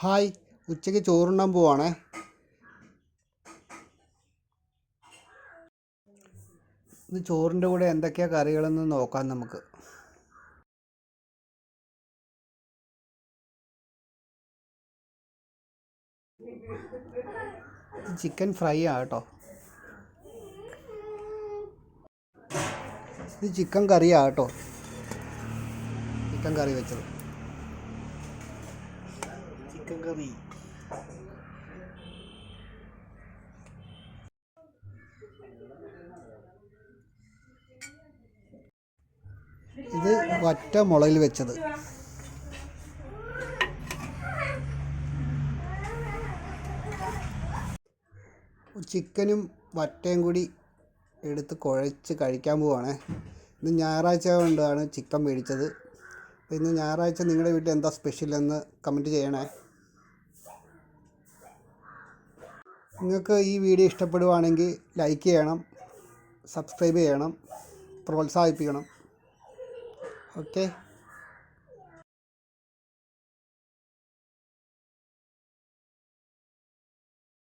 Hi ഉച്ചയ്ക്ക് ചോറുണ്ണാൻ പോവാണേ. ഇത് ചോറിന്റെ കൂടെ എന്തൊക്കെയാണ് കറികളെന്ന് നോക്കാം നമുക്ക്. ചിക്കൻ ഫ്രൈ ആ കേട്ടോ. ഇത് ചിക്കൻ കറിയാ കേട്ടോ. ചിക്കൻ കറി വെച്ചത്. ചിക്കൻ കറി ഇത് വറ്റ മുളയിൽ വെച്ചത്. ചിക്കനും വറ്റയും കൂടി എടുത്ത് കുഴച്ച് കഴിക്കാൻ പോവാണ്. ഇന്ന് ഞായറാഴ്ച കൊണ്ടാണ് ചിക്കൻ മേടിച്ചത്. അപ്പോൾ ഇന്ന് ഞായറാഴ്ച നിങ്ങളുടെ വീട്ടിൽ എന്താ സ്പെഷ്യൽ എന്ന് കമന്റ് ചെയ്യണേ. നിങ്ങൾക്ക് ഈ വീഡിയോ ഇഷ്ടപ്പെടുവാണെങ്കിൽ ലൈക്ക് ചെയ്യണം സബ്സ്ക്രൈബ് ചെയ്യണം പ്രോത്സാഹിപ്പിക്കണം. ഓക്കെ